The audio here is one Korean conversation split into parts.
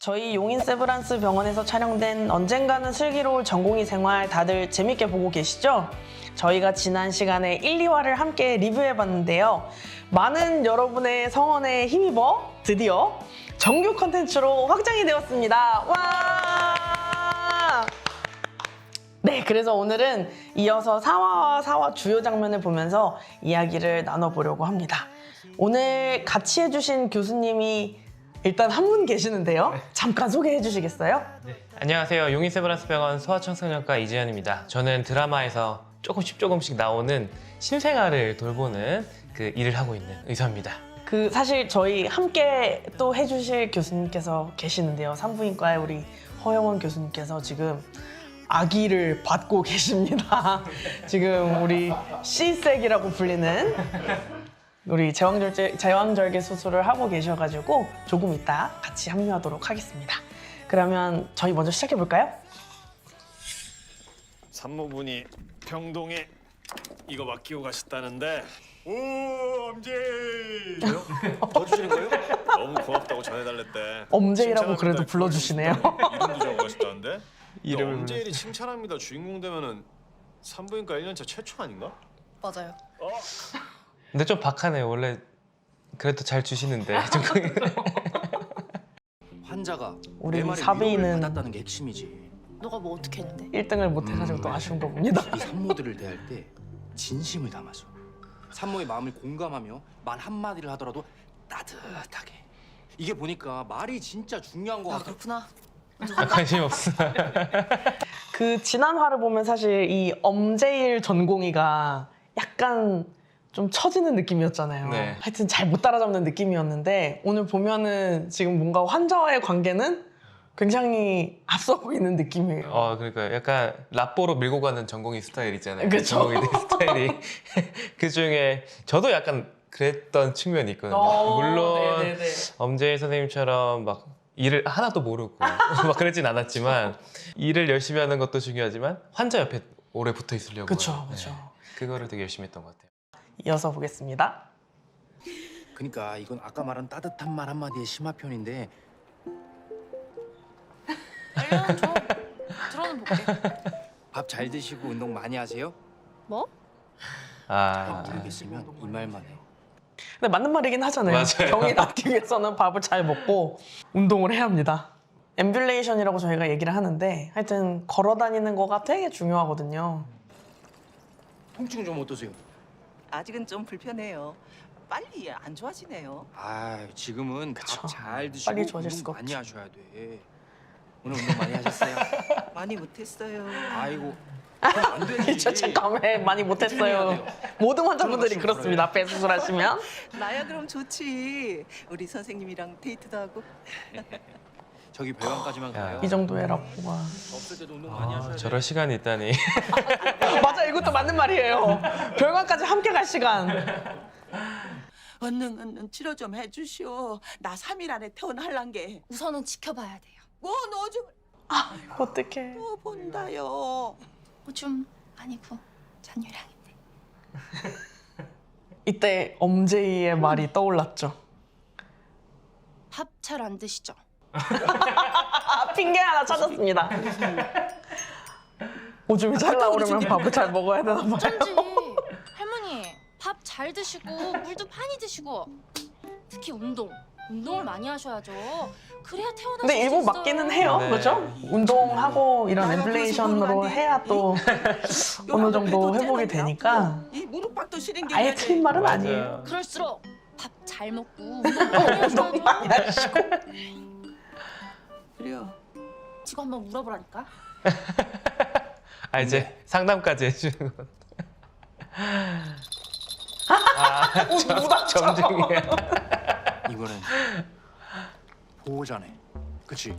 저희 용인 세브란스 병원에서 촬영된 언젠가는 슬기로울 전공의 생활 다들 재밌게 보고 계시죠? 저희가 지난 시간에 1, 2화를 함께 리뷰해봤는데요. 많은 여러분의 성원에 힘입어 드디어 정규 컨텐츠로 확장이 되었습니다. 와! 네, 그래서 오늘은 이어서 4화와 4화 주요 장면을 보면서 이야기를 나눠보려고 합니다. 오늘 같이 해주신 교수님이 일단 한 분 계시는데요. 잠깐 소개해 주시겠어요? 안녕하세요. 용인 세브란스 병원 소아청소년과 이재현입니다. 저는 드라마에서 조금씩 조금씩 나오는 신생아를 돌보는 그 일을 하고 있는 의사입니다. 그 사실 저희 함께 또 해주실 교수님께서 계시는데요. 산부인과의 우리 허영원 교수님께서 지금 아기를 받고 계십니다. 지금 우리 C색이라고 불리는 우리 제왕절개, 제왕절개 수술을 하고 계셔가지고 조금 이따 같이 합류하도록 하겠습니다. 그러면 저희 먼저 시작해 볼까요? 산모분이 병동에 이거 맡기고 가셨다는데 오 엄지 더 주시는 거예요? 너무 고맙다고 전해달랬대 엄제이라고. 그래도 불러주시네요. 이름도 적어 가셨다는데 이름을 엄제일이 칭찬합니다 주인공 되면은 산부인과 1년차 최초 아닌가? 맞아요. 근데 좀 박하네요. 원래 그래도 잘 주시는데. 좀 환자가 우리 내 말에 사비는- 위로를 받았다는 게 핵심이지. 너가 뭐 어떻게 했는데? 1등을 못해가지고 또 아쉬운 거 봅니다. 이 산모들을 대할 때 진심을 담아서 산모의 마음을 공감하며 말 한마디를 하더라도 따뜻하게. 이게 보니까 말이 진짜 중요한 거 아 같아. 그렇구나. 아, 관심 없어. 그 지난 화를 보면 사실 이 엄제일 전공의가 약간 좀 처지는 느낌이었잖아요. 네. 하여튼 잘 못 따라잡는 느낌이었는데 오늘 보면은 지금 뭔가 환자와의 관계는 굉장히 앞서 보이는 느낌이에요. 어, 그러니까 약간 라뽀로 밀고 가는 전공의 스타일 있잖아요. 그쵸. 전공의들 스타일이. 그 중에 저도 약간 그랬던 측면이 있거든요. 어, 물론 네네네. 엄재일 선생님처럼 막 일을 하나도 모르고 막 그러진 않았지만 일을 열심히 하는 것도 중요하지만 환자 옆에 오래 붙어 있으려고 네. 그쵸. 그거를 되게 열심히 했던 것 같아요. 이어서 보겠습니다. 그러니까 이건 아까 말한 따뜻한 말 한마디의 심화 표현인데 알려는 줘. 들어는 볼게. 밥 잘 드시고 운동 많이 하세요? 뭐? 아, 모르겠으면 이 말만 해. 근데 맞는 말이긴 하잖아요. 맞아요. 병이 낫기 위해서는 밥을 잘 먹고 운동을 해야 합니다. 앰뷸레이션이라고 저희가 얘기를 하는데 하여튼 걸어 다니는 거가 되게 중요하거든요. 통증 좀 어떠세요? 아직은 좀 불편해요. 빨리 안 좋아지네요. 아 지금은 그쵸. 밥잘 드시고 빨리 좋아질 운동 수가 많이. 하셔야 돼. 오늘 운동 많이 하셨어요? 많이 못했어요. 아이고 그럼 안 되지. 저 잠깐만 많이 못했어요. 모든 환자분들이 들어가시면 그렇습니다. 배 수술하시면. 나야 그럼 좋지. 우리 선생님이랑 데이트도 하고. 저기 배관까지만 야. 가요. 이 정도의 라포가. 없을 때도 운동 많이 하셔야 아, 돼. 저럴 시간이 있다니. 맞아, 이것도 맞는 말이에요. 별관까지 함께 갈 시간. 얼른 얼른 치료 좀 해주시오. 나 3일 안에 퇴원할란 게. 우선은 지켜봐야 돼요. 뭐너좀 어떡해. 뭐 본다요. 뭐좀 아니고 잔유량인데. 이때 엄제이의 말이 떠올랐죠. 밥 잘 안 드시죠? 아, 핑계 하나 찾았습니다. 오줌이 잘 나오려면 밥을 잘 먹어야 되나 봐요. 어쩐지 할머니 밥 잘 드시고 물도 많이 드시고 특히 운동. 운동을 많이 하셔야죠. 그래야 태어나실 근데 수 일부 있어요. 맞기는 해요. 네. 그렇죠? 운동하고 이런 그래서 해야 또 어느 정도 회복이 되니까 이 무릎팍도 시린 게 아예 틀린 말은 맞아요. 아니에요. 그럴수록 밥 잘 먹고 운동 많이 하셔야죠. 운동 많이 하시고. 그래요. 지금 한번 물어보라니까. 아 이제 상담까지 해주는 것. 아, 점- 점증이야. 이거는 보호자네. 그치?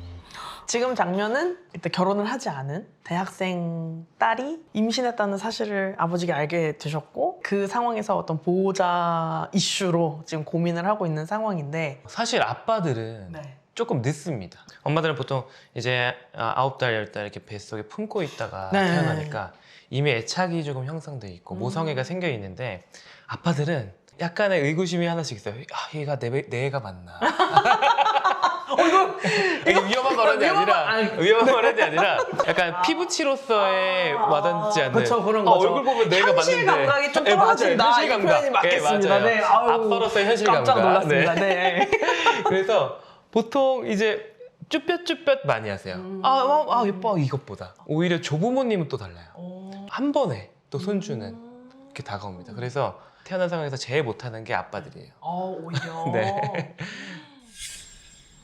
지금 장면은 이때 결혼을 하지 않은 대학생 딸이 임신했다는 사실을 아버지가 알게 되셨고 그 상황에서 어떤 보호자 이슈로 지금 고민을 하고 있는 상황인데 사실 아빠들은 네. 조금 늦습니다. 엄마들은 보통 이제 아, 아홉 달, 열 달 이렇게 뱃속에 품고 있다가 네. 태어나니까 이미 애착이 조금 형성돼 있고 음. 모성애가 생겨 있는데 아빠들은 약간의 의구심이 하나씩 있어요. 아, 얘가 내, 배- 내 애가 맞나? 어, 이거 이게 위험, 발언이 위험한- 아니라 아니. 위험한 발언이 아니라 약간 피부치로서의 와닿지 않는 그쵸, 그런 아, 거죠. 얼굴 보면 내가 현실 맞는데 감각이 좀 예, 맞아요. 떨어진다. 현실 이 감각. 예, 맞아요. 네, 아빠로서의 현실 깜짝 감각. 놀랐습니다. 네. 네. 그래서 보통 이제 쭈뼛쭈뼛 많이 하세요. 음. 아, 아, 아, 예뻐 이것보다. 오히려 조부모님은 또 달라요. 어. 한 번에 또 손주는 음. 이렇게 다가옵니다. 그래서 태어난 상황에서 제일 못하는 게 아빠들이에요. 어, 오히려 네.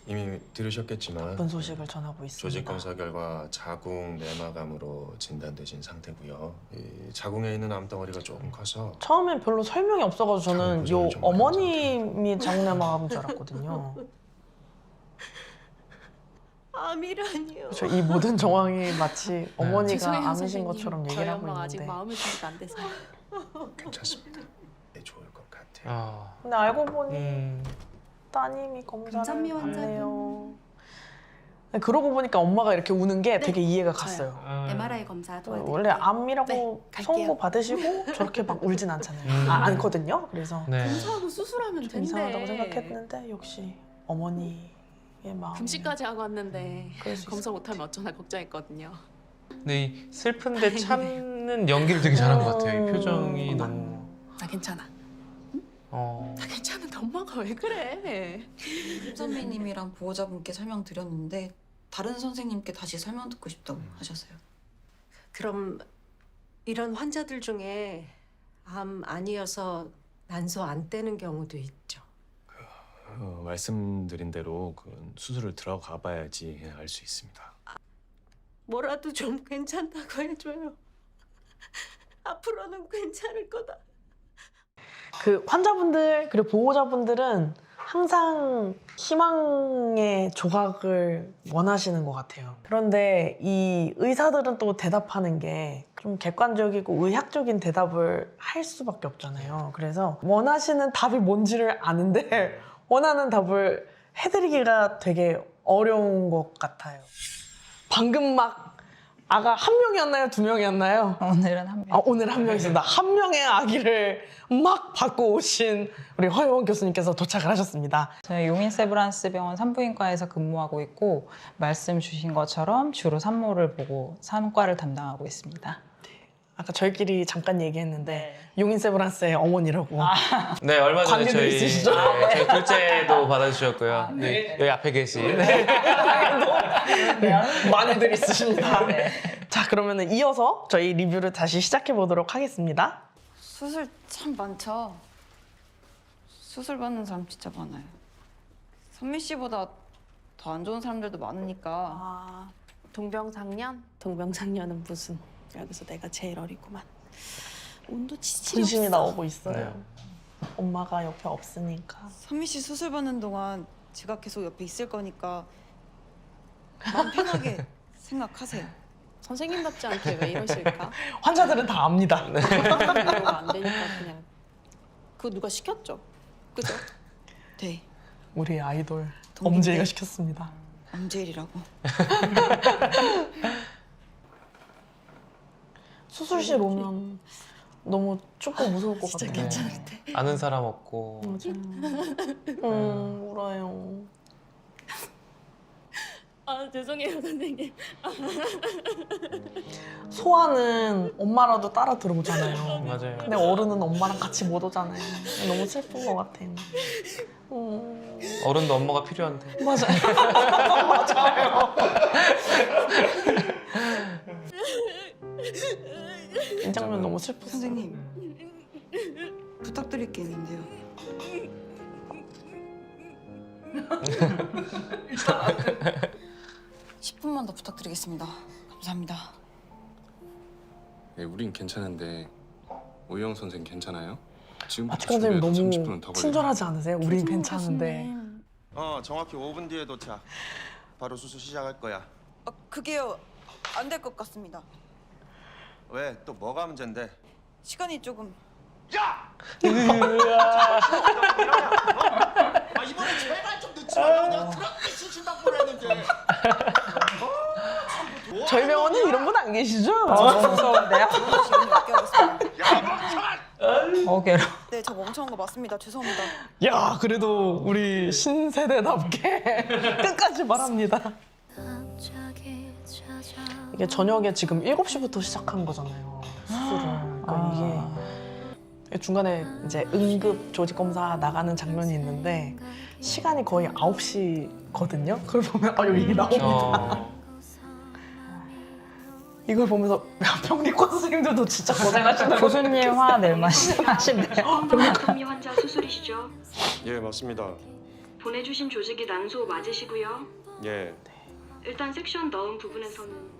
이미 들으셨겠지만 나쁜 소식을 전하고 있습니다. 조직 검사 결과 자궁 내막암으로 진단되신 상태고요. 이 자궁에 있는 암덩어리가 조금 커서 처음엔 별로 설명이 없어가지고 저는 참, 요 어머님이 장내마감인 줄 알았거든요. 암이라니요. 그렇죠. 이 모든 정황이 마치 어머니가 죄송해요, 암이신 선생님. 것처럼 저희 얘기를 하고 엄마가 아직 있는데. 마음의 준비가 안 돼서. 괜찮습니다. 네, 좋을 것 같아요. 어, 근데 알고 보니 음, 따님이 검사를 금산미 받네요. 그러고 보니까 엄마가 이렇게 우는 게 되게 이해가 갔어요. 아, MRI 검사 도와드릴게요. 원래 암이라고 네, 갈게요. 선고 받으시고 저렇게 막 울진 않잖아요. 음. 아, 않거든요. 그래서 네. 검사하고 수술하면 좀 된대. 이상하다고 생각했는데 역시 어머니 의 마음. 금식까지 하고 왔는데 그럴 수 검사 못하면 어쩌나 걱정했거든요. 근데 이 슬픈데 참는 연기를 되게 잘한 것 같아요. 이 표정이 음. 너무. 나 괜찮아. 어. 나 괜찮은데 엄마가 왜 그래? 선배님이랑 보호자분께 설명드렸는데 다른 선생님께 다시 설명 듣고 싶다고 하셨어요. 그럼 이런 환자들 중에 암 아니어서 난소 안 떼는 경우도 있죠. 어, 말씀드린 대로 그 수술을 들어가 봐야지 알 수 있습니다. 뭐라도 좀 괜찮다고 해줘요. 앞으로는 괜찮을 거다. 그 환자분들 그리고 보호자분들은 항상 희망의 조각을 원하시는 것 같아요. 그런데 이 의사들은 또 대답하는 게 좀 객관적이고 의학적인 대답을 할 수밖에 없잖아요. 그래서 원하시는 답이 뭔지를 아는데 원하는 답을 해드리기가 되게 어려운 것 같아요. 방금 막 아가 한 명이었나요? 두 명이었나요? 오늘은 한 아, 오늘 한명 있습니다. 한 명의 아기를 막 받고 오신 우리 허영원 교수님께서 도착을 하셨습니다. 저희 용인 세브란스 병원 산부인과에서 근무하고 있고 말씀 주신 것처럼 주로 산모를 보고 산과를 담당하고 있습니다. 아까 저희끼리 잠깐 얘기했는데 용인 세브란스의 어머니라고. 네, 얼마 전에 관계도 저희, 있으시죠? 네, 저희 둘째도 받아주셨고요. 네, 여기 앞에 계신. 네. 많이들 있으십니다. 자, 그러면 이어서 저희 리뷰를 다시 시작해 보도록 하겠습니다. 수술 참 많죠. 수술 받는 사람 진짜 많아요. 선미 씨보다 더 안 좋은 사람들도 많으니까 아 동병상련? 동병상련은 무슨? 여기서 내가 제일 어리구만. 온도 지질이 분심이. 나오고 있어요. 엄마가 옆에 없으니까. 선미 씨 수술 받는 동안 제가 계속 옆에 있을 거니까 마음 편하게 생각하세요. 선생님답지 않게 왜 이러실까? 환자들은 다 압니다. 이해가 안 되니까 그냥 그거 누가 시켰죠? 그죠? 네, 우리 아이돌 동기인데. 엄지가 시켰습니다. 엄제일이라고. 수술실 오면 너무 춥고 무서울 것 같아요. 네. 아는 사람 없고. 맞아요. 음, 울어요. 아 죄송해요 선생님. 소아는 엄마라도 따라 들어오잖아요. 맞아요. 근데 어른은 엄마랑 같이 못 오잖아요. 너무 슬픈 것 같아요. 음, 어른도 엄마가 필요한데. 맞아요. 맞아요. 이 장면 너무 슬펐어요. 선생님 부탁드릴 게 있는데요. 십 분만 더 부탁드리겠습니다. 감사합니다. 네, 우린 괜찮은데 오영 선생 괜찮아요? 지금 마취 선생님 너무 친절하지 않으세요? 우린 괜찮은데. 어, 정확히 5분 뒤에 도착. 바로 수술 시작할 거야. 아, 그게요 안 될 것 같습니다. 왜? 또 뭐가 문제인데? 시간이 조금 아, 이번에 제발 좀 늦지 말라. 그냥 그렇게 수신당 보냈는데. 저희 병원은 이런 분 안 계시죠? 너무 무서운데요? 시간이 아껴야겠습니다. 어, 괴로. 네, 저 멍청한 거 맞습니다. 죄송합니다. 야, 그래도 우리 신세대답게 끝까지 말합니다. 아, 이게 저녁에 지금 7시부터 시작한 거잖아요. 수술을. 그러니까 이게 중간에 이제 응급 조직 검사 나가는 장면이 있는데 시간이 거의 9시거든요. 그걸 보면 아 여기 이게 나옵니다. 어, 이걸 보면서 야, 병리과 선생님들도 진짜 고생하시는 교수님 화낼 맛이 하신대요. 동맥암 환자 수술이시죠? 예 맞습니다. 보내주신 조직이 난소 맞으시고요. 예. 일단 섹션 넣은 부분에서는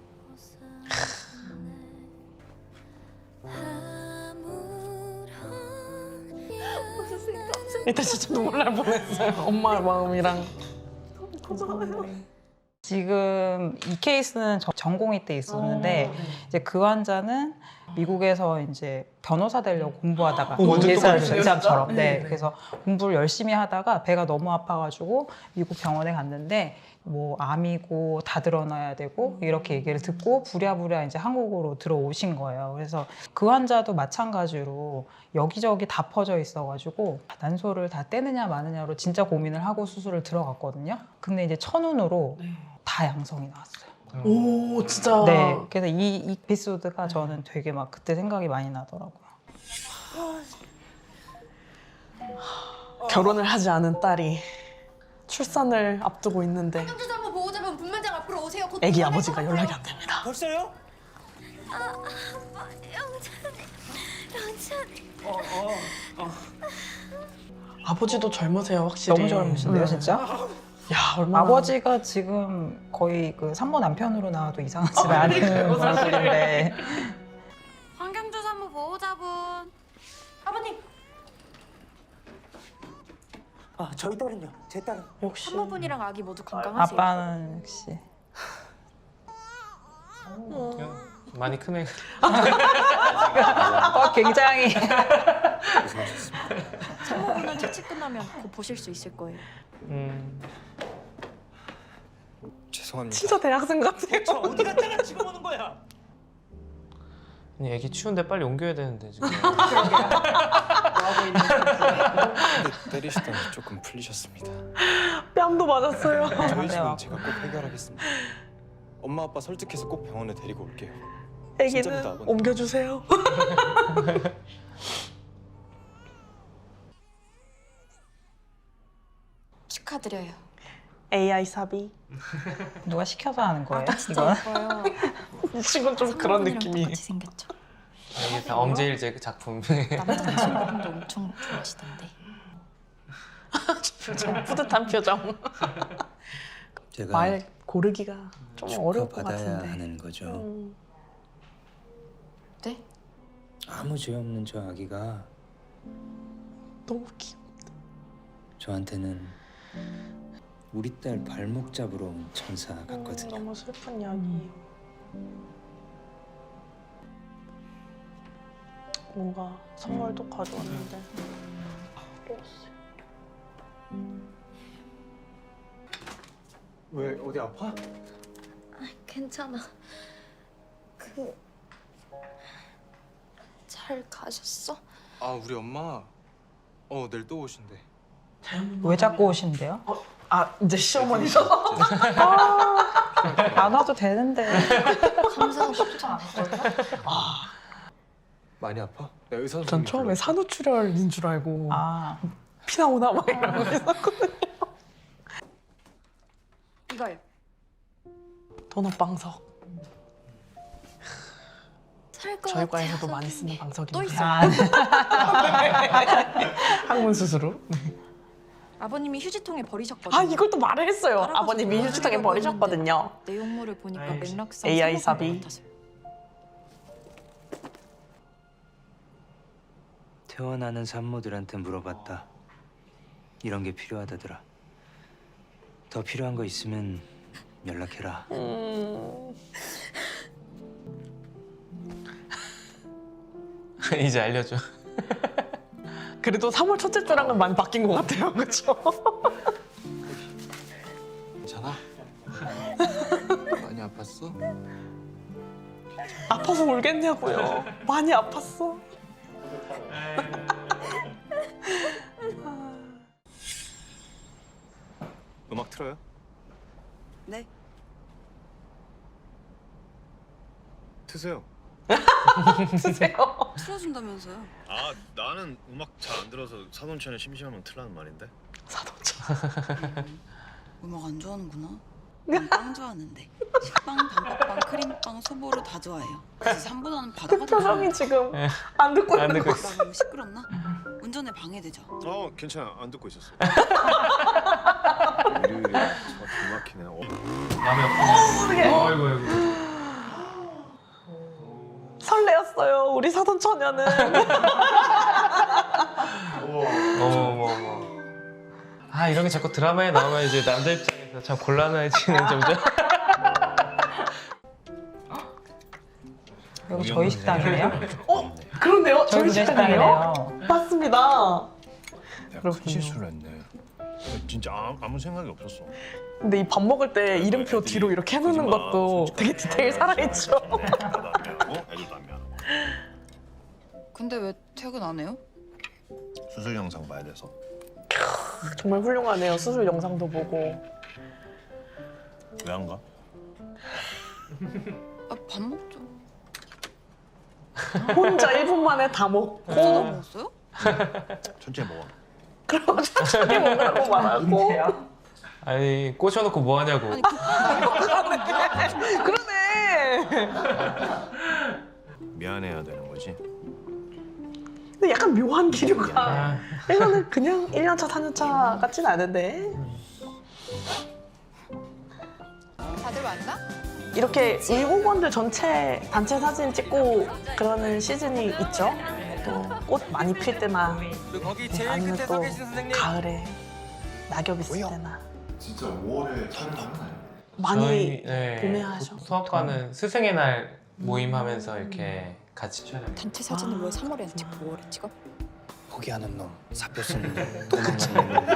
이때 진짜 눈물 날 뻔했어요. 엄마 마음이랑. 지금 이 케이스는 저- 전공의 때 있었는데 이제 그 환자는 미국에서 이제 변호사 되려고 공부하다가 어, 완전 예산 똑같으시네요, 예산처럼 진짜? 네, 네, 네. 그래서 공부를 열심히 하다가 배가 너무 아파가지고 미국 병원에 갔는데 뭐 암이고 다 드러나야 되고 이렇게 얘기를 듣고 부랴부랴 이제 한국으로 들어오신 거예요. 그래서 그 환자도 마찬가지로 여기저기 다 퍼져 있어가지고 난소를 다 떼느냐 마느냐로 진짜 고민을 하고 수술을 들어갔거든요. 근데 이제 천운으로 다 양성이 나왔어요. 오 진짜. 네, 그래서 이, 이 에피소드가 저는 되게 막 그때 생각이 많이 나더라고요. 결혼을 하지 않은 딸이 출산을 앞두고 있는데 한번 보호자분 분만장 앞으로 오세요. 곧 아기 아버지가 연락이 안 됩니다. 벌써요? 아버지도 젊으세요 확실히. 너무 젊으신데요, 음. 진짜? 야 얼마나. 아버지가 지금 거의 그 산모 남편으로 나와도 이상하지가 않은 분들인데 아 저희 딸은요. 제 딸은 역시. 산모분이랑 아기 모두 건강하세요. 아빠는 역시 많이 크네. 어, 굉장히 산모분은 채취 끝나면 곧 보실 수 있을 거예요. 음, 죄송합니다. 진짜 대학생 같아요. 저 어디 갔다가 지금 오는 거야? 아니 애기 추운데 빨리 옮겨야 되는데 지금. 때리시더니 조금 풀리셨습니다. 뺨도 맞았어요. 저희 집은 제가 꼭 해결하겠습니다. 엄마 아빠 설득해서 꼭 병원에 데리고 올게요. 진짜입니다, 아기는 아버님. 옮겨주세요. 축하드려요. AI 사비. 누가 시켜서 하는 거예요? 아, 예뻐요. 이 친구는 좀 그런 느낌이. 똑같이 생겼죠. 다 엄지일제 그 작품. 남자 친구분도 엄청 좋아하시던데. 좀 뿌듯한 표정. 제가 말 고르기가 좀 어려울 것 받아야 같은데. 하는 거죠. 음. 네? 아무 죄 없는 저 아기가 너무 귀. 저한테는 우리 딸 발목 잡으러 온 천사 같거든요. 너무 슬픈 이야기예요. 뭔가 선물도 가져왔는데. 왜 어디 아파? 괜찮아. 그... 잘 가셨어? 아 우리 엄마 어 내일 또 오신대. 왜 자꾸 오신대요? 아 이제 시어머니셔서. 안 와도 되는데 감사하고 싶지 않아요? 많이 아파? 내 의사 전 선생님 처음에 산후출혈인 줄 알고 아 피 나오나 막 이러고 있었거든요. 이거요. 도넛 방석. 살것 저희 과에서도 많이 쓰는 방석인데. 또 있어요. 아, 항문 수술로. 아버님이 휴지통에 버리셨거든요. 아 이걸 또 말을 했어요. 따라가서 아버님이 휴지통에 버리셨거든요. 내용물을 보니까 아이, 맥락상 AI 사비. 것 같아서요. 태어나는 산모들한테 물어봤다. 이런 게 필요하다더라. 더 필요한 거 있으면 연락해라. 음... 이제 알려줘. 그래도 3월 첫째 주랑은 많이 바뀐 것 같아요. 그렇죠? 괜찮아? 많이 아팠어? 아파서 울겠냐고요. 많이 아팠어. 음악 틀어요? 네. 트세요. 드세요. 틀어준다면서요? 아 나는 음악 잘 안 들어서 사돈처럼 심심하면 틀라는 말인데. 음악 안 좋아하는구나. 난빵 좋아하는데 식빵, 단팥빵, 크림빵, 소보로 다 좋아해요. 그래서 3보다는 바다가 더 표정이 지금 네. 안 듣고 안 있는 듣고 거. 있어. 나 너무 시끄럽나? 운전에 방해되죠. 어 괜찮아 안 듣고 있었어. 일요일에 저 막히네. 어. 마음이 아프네. 아이고 아이고. 설레었어요. 우리 사돈 처녀는. 어머 어머 어머. 아 이런 게 자꾸 드라마에 나오면 이제 남자 입장에서 참 곤란해지는 점점. 여기 저희 식당이에요? 어? 그런데요? 저희? 식당이에요. 맞습니다. 내가 큰 그렇군요. 실수를 했네. 진짜 아무, 아무 생각이 없었어. 근데 이 밥 먹을 때 이름표 뒤로 이렇게 해놓는 것도 되게 디테일 살아있죠. 근데 왜 퇴근 안 해요? 수술 영상 봐야 돼서. 정말 훌륭하네요. 수술 영상도 보고. 왜 안 가? 아, 밥 먹죠. 혼자 1분 만에 다 먹고 다 먹었어요? 천천히 먹어. 그러고 천천히 먹으라고 말하고 아니 꽂혀놓고 뭐 하냐고. 그 그러네 미안해야 되는 거지. 근데 약간 묘한 기류가. 아, 이거는 그냥 1년차 4년차 같진 않은데. 다들 왔나? 이렇게 의복원들 전체 단체 사진 찍고 그러는 시즌이 있죠. 또 꽃 많이 필 때나 아니면 또 가을에 낙엽 있을 때나. 진짜 5월에 촬영하나요? 많이 저희, 네, 구매하셔. 수학과는 스승의 날 모임하면서 이렇게 같이 촬영. 단체 사진을 왜 3월에 안 찍고 5월에 찍어? 포기하는 놈, 사표 쓰는 놈, 도망가는 놈,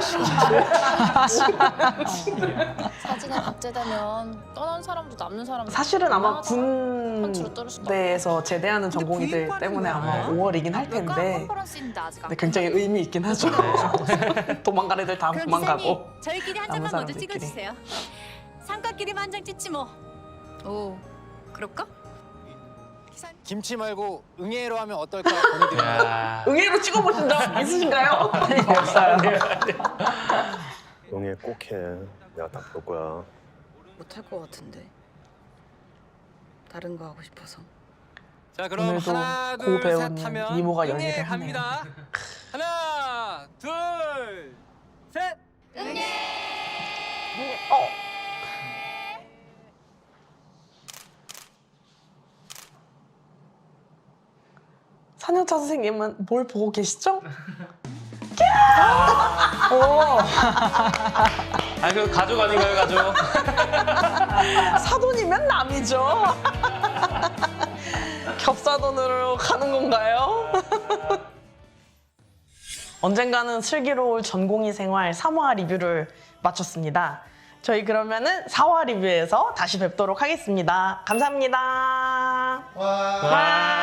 시간 사진에 박제되면 떠난 사람도 남는 사람도 사실은 아마 한치로 떨어질 수도 군대에서 제대하는 전공의들 때문에 아마 5월이긴 할 텐데 컨퍼런스 있는데 아직 안 근데 굉장히 의미 있긴 하죠 도망갈 애들 다 도망가고 저희끼리 한 남은 장만 먼저 사람들끼리. 찍어주세요. 상가끼리만 한 장 찍지 뭐. 오, 그럴까? 김치 말고 응애로 하면 어떨까 보내드립니다. 야. 응애로 찍어보신 적 있으신가요? 없어요 용해 꼭 해. 내가 다 볼 거야. 못할 것 같은데. 다른 거 하고 싶어서. 자 그럼 오늘도 하나 고둘 배우는 셋 하면 이모가 응애 연기를 갑니다. 하나 둘 셋. 어. 사년차 선생님은 뭘 보고 계시죠? 아, 그 가족 아닌가요, 가족? 사돈이면 남이죠. 겹사돈으로 가는 건가요? 언젠가는 슬기로울 전공의 생활 3화 리뷰를 마쳤습니다. 저희 그러면은 4화 리뷰에서 다시 뵙도록 하겠습니다. 감사합니다. 와.